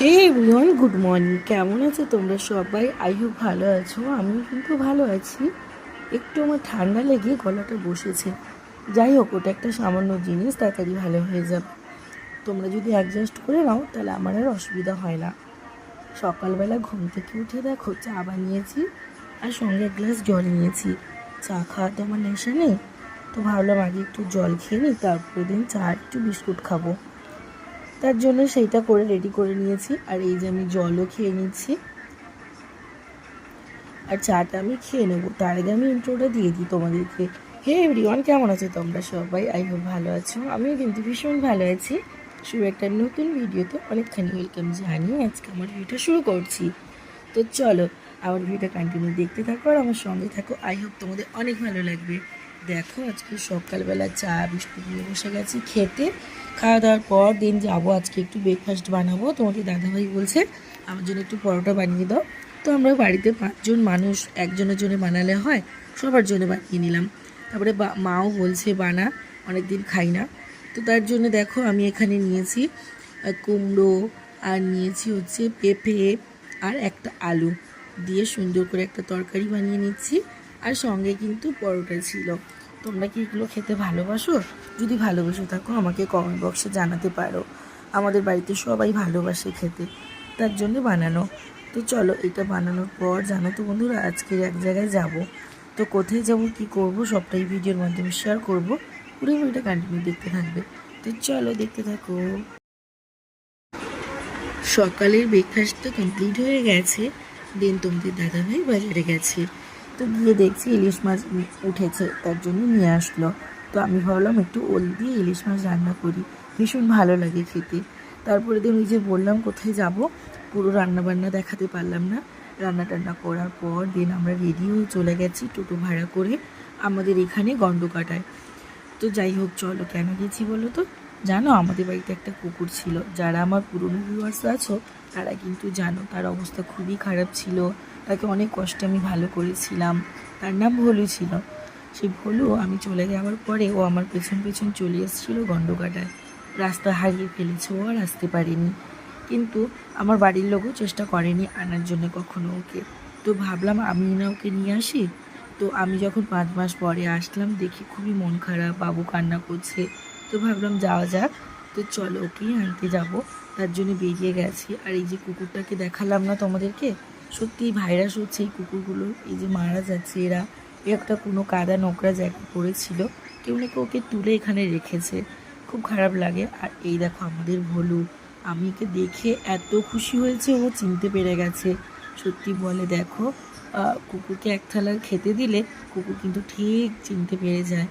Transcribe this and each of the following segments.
হে everyone good morning কেমন আছো তোমরা সবাই? আই ভালো আছো? আমি কিন্তু ভালো আছি। একটু আমার ঠান্ডা লেগে গলাটা বসেছে। যাই হোক, ওটা একটা সামান্য জিনিস, তাড়াতাড়ি ভালো হয়ে যাবে। তোমরা যদি অ্যাডজাস্ট করে নাও, তাহলে আমার আর অসুবিধা হয় না। সকালবেলা ঘুম থেকে উঠে দেখো, চা বানিয়েছি আর সঙ্গে এক গ্লাস জল নিয়েছি। চা খাওয়া তো আমার নেশা নেই। তো ভাবলাম আগে একটু জল খেয়ে নিই তারপরে দিন চা একটু বিস্কুট খাব। তার জন্য সেইটা করে রেডি করে নিয়েছি। আর এই যে আমি জলও খেয়ে নিচ্ছি। আর চাটা আমি খেয়ে নেব। তার আগে আমি ইন্ট্রোটা দিয়ে দিই তোমাদেরকে। হে এভরিওয়ান কেমন আছো তোমরা সবাই? আই হোপ ভালো আছো। আমিও কিন্তু ভীষণ ভালো আছি। শুরু একটা নতুন ভিডিওতে অনেকখানি ওয়েলকাম জানিয়ে আজকে আমার ভিডিওটা শুরু করছি। তো চলো, আমার ভিডিওটা কন্টিনিউ দেখতে থাকো আর আমার সঙ্গে থাকো। আই হোপ তোমাদের অনেক ভালো লাগবে। দেখো, আজকে সকালবেলা চা, বিস্কুট নিয়ে বসে গেছি খেতে। খাওয়া দাওয়ার পর দিন যাব, আজকে একটু ব্রেকফাস্ট বানাবো। তোমাদের দাদাভাই বলছে, আমার জন্য একটু পরোটা বানিয়ে দাও। তো আমরা বাড়িতে পাঁচজন মানুষ, একজনের জন্য বানালে হয়, সবার জন্য বানিয়ে নিলাম। তারপরে মাও বলছে, বানা অনেক দিন খাই না। তো তার জন্য দেখো, আমি এখানে নিয়েছি কুমড়ো, আর নিয়েছি হচ্ছে পেঁপে, আর একটা আলু। দিয়ে সুন্দর করে একটা তরকারি বানিয়ে নিচ্ছি। আর সঙ্গে কিন্তু পরোটা ছিল। তোমরা কি এগুলো খেতে ভালোবাসো? যদি ভালোবাসো থাকো, আমাকে কমেন্ট বক্সে জানাতে পারো। আমাদের বাড়িতে সবাই ভালোবাসে খেতে। তার জন্য বানানো। তো চলো, এটা বানানোর পর জানো তো বন্ধুরা আজকে এক জায়গায় যাব। তো কোথায় যাব, কি করব, সবটাই ভিডিওর মাধ্যমে শেয়ার করব। পুরো ভিডিওটা কন্টিনিউ দেখতে থাকবে। তো চলো, দেখতে থাকো। সকালের ব্রেকফাস্ট তো কমপ্লিট হয়ে গেছে। দেন তোমাদের দাদাভাই বাজারে গেছে। তো গিয়ে দেখছি ইলিশ মাছ উঠেছে, তার জন্য নিয়ে আসলো। তো আমি ভাবলাম একটু ওল দিয়ে ইলিশ মাছ রান্না করি। ভীষণ ভালো লাগে খেতে। তারপরে দিন ওই যে বললাম কোথায় যাব, পুরো রান্না বান্না দেখাতে পারলাম না। রান্না টান্না করার পর দিন আমরা রেডি হয়ে চলে গেছি টোটো ভাড়া করে আমাদের এখানে গন্ডকাটায় তো যাই হোক, চলো কেন গেছি বলো তো? জানো, আমাদের বাড়িতে একটা কুকুর ছিল। যারা আমার পুরনো ভিউয়ার্স আছো, তারা কিন্তু জানো, তার অবস্থা খুবই খারাপ ছিল। তাকে অনেক কষ্টে আমি ভালো করেছিলাম। তার নাম ভলু ছিল। সেই ভলু, আমি চলে যাওয়ার পরে ও আমার পেছন পেছন চলে এসেছিল গন্ডকাটায় রাস্তা হারিয়ে ফেলেছে, ও আর আসতে পারেনি। কিন্তু আমার বাড়ির লোকও চেষ্টা করেনি আনার জন্য কখনো ওকে। তো ভাবলাম, আমি না ওকে নিয়ে আসি? তো আমি যখন পাঁচ মাস পরে আসলাম, দেখি খুবই মন খারাপ, বাবু কান্না করছে। তো ভাবলাম যাওয়া যাক। তো চলো ওকেই আনতে যাব। তার জন্য বেরিয়ে গেছি। আর এই যে কুকুরটাকে দেখালাম না তোমাদেরকে সত্যি ভাইরাস হচ্ছে এই কুকুরগুলো। এই যে মারা যাচ্ছে এরা। এ একটা কোনো কাদা নোংরা জায়গা পড়েছিল। কেউ নাকি ওকে তুলে এখানে রেখেছে। খুব খারাপ লাগে। আর এই দেখো আমাদের ভলু। আমি একে দেখে এত খুশি হয়েছে, ও চিনতে পেরে গেছে। সত্যি বলে দেখো কুকুরকে এক থালা খেতে দিলে কুকুর কিন্তু ঠিক চিনতে পেরে যায়।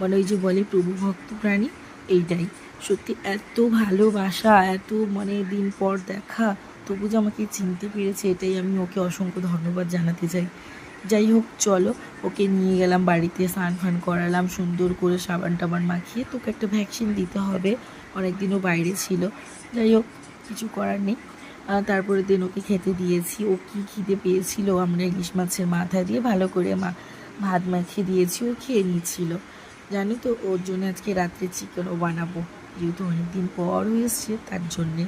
মানে ওই যে বলে, প্রভু ভক্ত প্রাণী, এইটাই। সত্যি এত ভালোবাসা, এত মানে দিন পর দেখা, তবু যে আমাকে চিনতে পেরেছে, এটাই আমি ওকে অসংখ্য ধন্যবাদ জানাতে চাই। যাই হোক, চলো, ওকে নিয়ে গেলাম বাড়িতে, স্নান ফান করালাম, সুন্দর করে সাবান টাবান মাখিয়ে, তোকে একটা ভ্যাকসিন দিতে হবে। অনেক দিনও বাইরে ছিল। যাই হোক, কিছু করার নেই। তারপরে দিন ওকে খেতে দিয়েছি। ও কী খিদে পেয়েছিল, আমরা ইলিশ মাছের মাথা দিয়ে ভালো করে মা, ভাত মাখিয়ে দিয়েছি, ও খেয়ে নিয়েছিল। জানো তো, ওর জন্য আজকে রাত্রে চিকেনও বানাবো। যেহেতু অনেকদিন পর এসছে, তার জন্যে।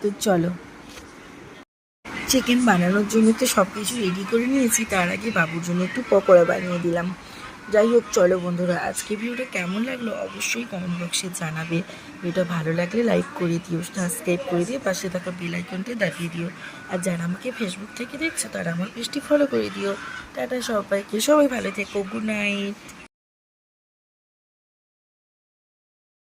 তো চলো। চিকেন বানানোর জন্য তো সব কিছু রেডি করে নিয়েছি, তার আগে বাবুর জন্য একটু পকোড়া বানিয়ে দিলাম। যাই হোক, চলো বন্ধুরা, আজকে ভিডিওটা কেমন লাগল অবশ্যই কমেন্ট বক্সে জানাবে। ভিডিওটা ভালো লাগলে লাইক করে দিও সাবস্ক্রাইব করে দিয়ে পাশে থাকা বেল আইকনটা দাবিয়ে দিও। আর যারা আমাকে ফেসবুক থেকে দেখছ, তারা আমার পেজটি ফলো করে দিও। টাটা সবাইকে, সবাই ভালো থেকো গুড নাইট